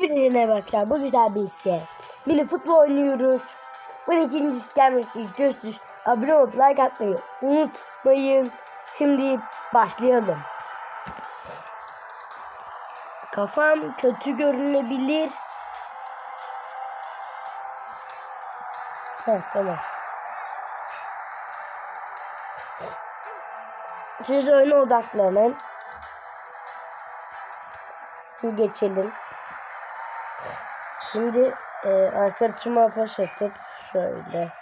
Hepinize merhaba Bu güzel bir şey. Mini futbol oynuyoruz. Bu ikincisi için gösteriş. Abone olup like atmayı unutmayın. Şimdi başlayalım. Kafam kötü görünebilir. Heh, tamam. Siz oyuna odaklanın. Geçelim. Şimdi e, arkadaşıma pas atıp şöyle.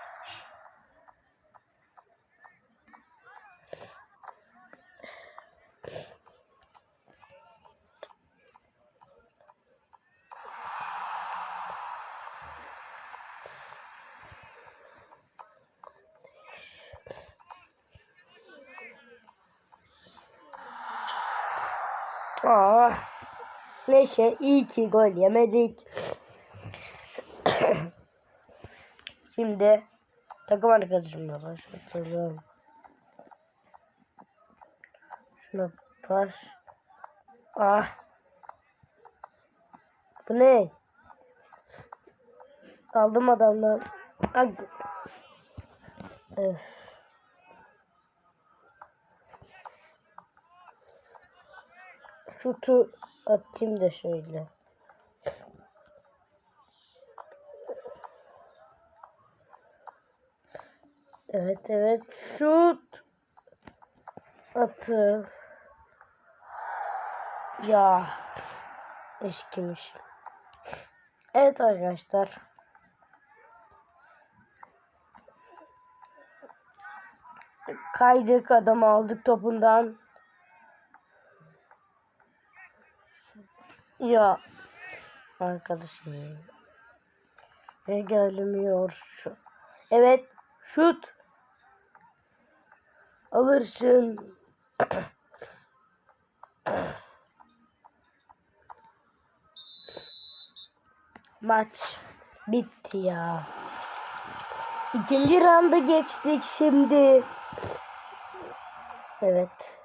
Aa, neyse iyi ki gol yemedik. Şimdi takım arkadaşımla başlatalım. Şuna pas. Ah. Bu ne? Aldım adamdan. Ag. Öf. Şutu atayım da şöyle. Evet evet şut atı ya eskimiş. Evet arkadaşlar. Kaydık adam aldık topundan. Ya arkadaşım ne gelmiyor şu. Evet şut alırsın. Maç bitti ya. İkinci randa geçtik şimdi. Evet.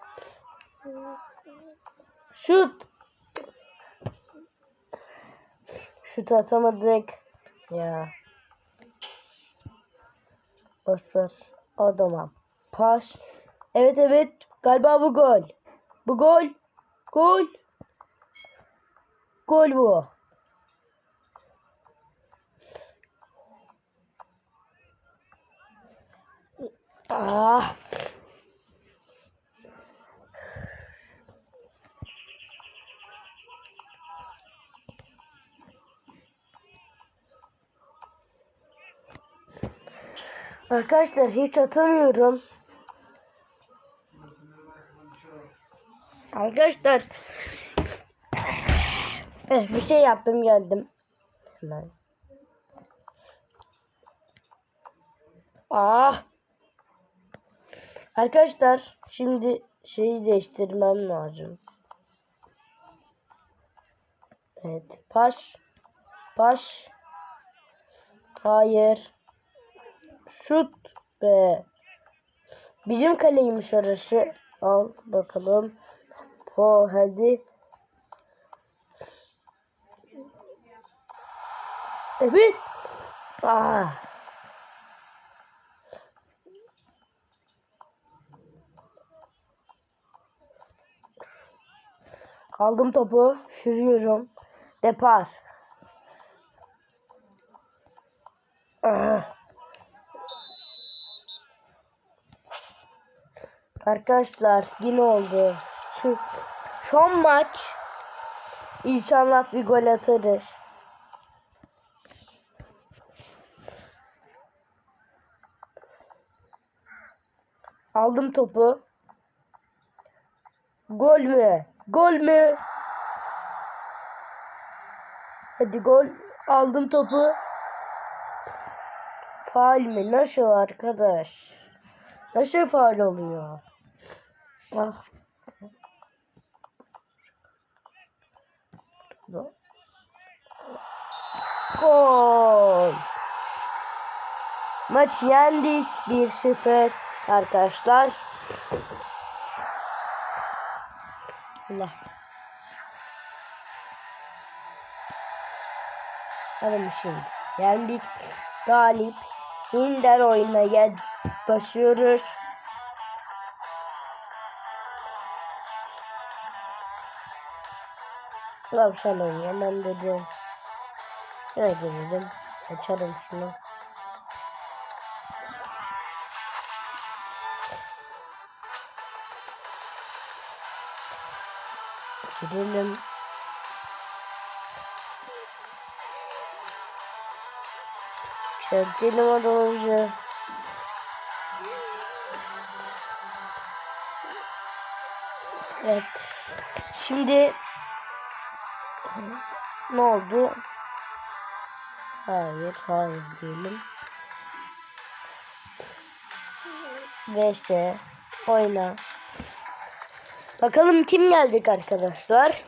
Şut. Şut atamadık. Ya. Boşver. Adama. Pas. Evet evet. Galiba bu gol. Bu gol. Gol. Gol bu. Ah. Arkadaşlar hiç atamıyorum. Arkadaşlar eh, bir şey yaptım geldim. Hemen. Ah. Arkadaşlar şimdi şeyi değiştirmem lazım. Evet. Paş. Paş. Hayır. Şut be. Bizim kaleymiş orası. Al bakalım. Po hadi. Evet. Ah. Aldım topu. Sürüyorum. Depar. Ah. Arkadaşlar yine oldu. Şu son maç İnşallah bir gol atarız. Aldım topu. Gol mü? Gol mü? Hadi gol. Aldım topu. Faal mi? Nasıl arkadaş? Nasıl faal oluyor? Ah. Gol. Maç yendik 1-0 arkadaşlar. Allah. Alın şimdi. Yendik. Galip. Yeniden oyuna başlıyoruz. Tavşan oynayamam dedi. Evet dedim. Açalım şunu. Girelim. Çökelim odamızı. Evet. Şimdi ne oldu? Hayır, hayır diyelim. Ve işte oyna. Bakalım kim gelecek arkadaşlar.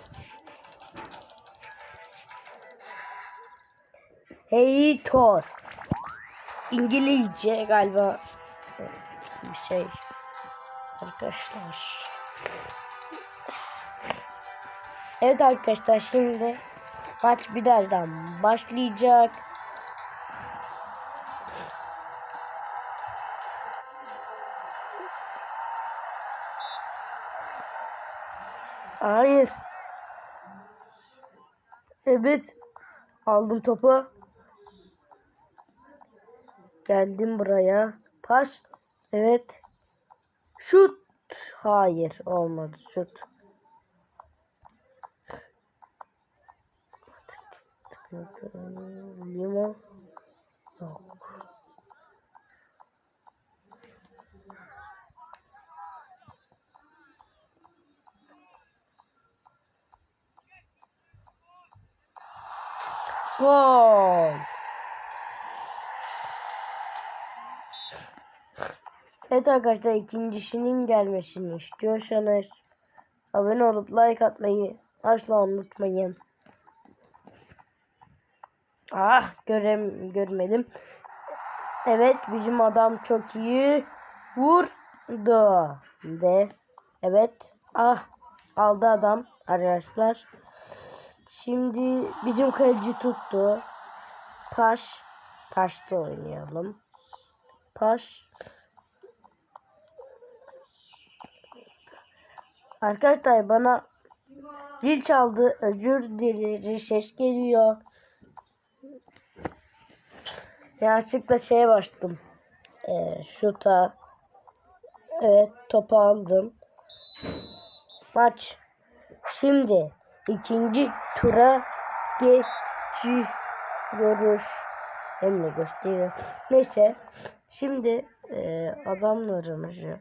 Hey Thor. İngilizce galiba bir şey arkadaşlar. Evet arkadaşlar şimdi maç birazdan başlayacak. Hayır. Evet. Aldım topu. Geldim buraya. Pas. Evet. Şut. Hayır olmadı şut. Lima. Yok. Gol. Evet arkadaşlar ikincisinin gelmesini istiyorsanız abone olup like atmayı asla unutmayın. Ah görem görmedim. Evet bizim adam çok iyi vurdu ve evet ah aldı adam arkadaşlar. Şimdi bizim kaleci tuttu. Paş. Paş'ta oynayalım. Paş. Arkadaşlar bana zil çaldı. Özür dilerim. Ses geliyor. Yanlışlıkla şeye bastım. Ee, şuta. Evet topu aldım. Maç. Şimdi ikinci tura geçiyoruz. Hem de gösteriyor. Neyse. Şimdi e, adamlarımızı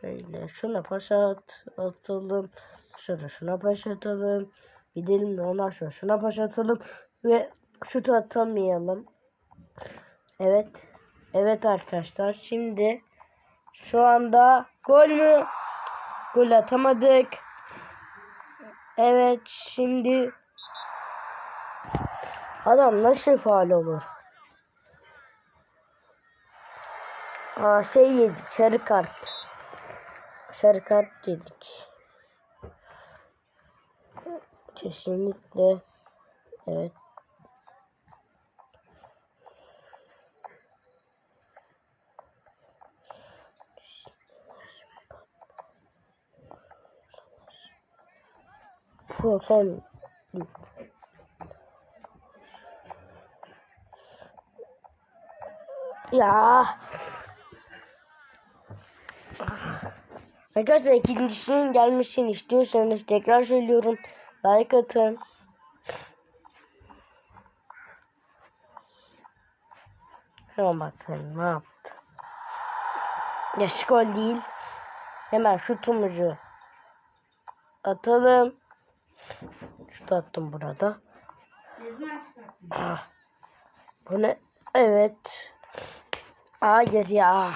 şöyle şuna paşa at, atalım. Şuna şuna paşa atalım. Gidelim de ondan sonra şuna paşa atalım. Ve şut atamayalım. Evet. Evet arkadaşlar. Şimdi şu anda gol mü? Gol atamadık. Evet şimdi adam nasıl faal olur? Aa, şey yedik sarı kart. Sarı kart yedik. Kesinlikle evet. Son Ya. Arkadaşlar ikincisinin gelmesini istiyorsanız tekrar söylüyorum. Like atın. Hemen bakın ne yaptı. Yaş gol değil. Hemen şutumuzu atalım. Şut attım burada. Ah. Bu ne? Evet. Hayır ya.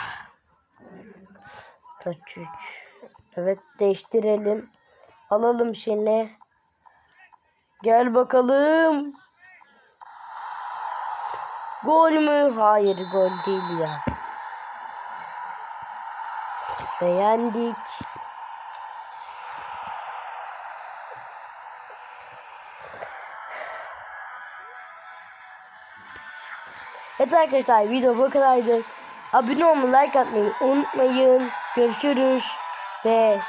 Taç 3. Evet değiştirelim. Alalım seni. Gel bakalım. Gol mü? Hayır gol değil ya. Beğendik. Evet arkadaşlar video bu kadardı. Abone olmayı like atmayı unutmayın. Görüşürüz ve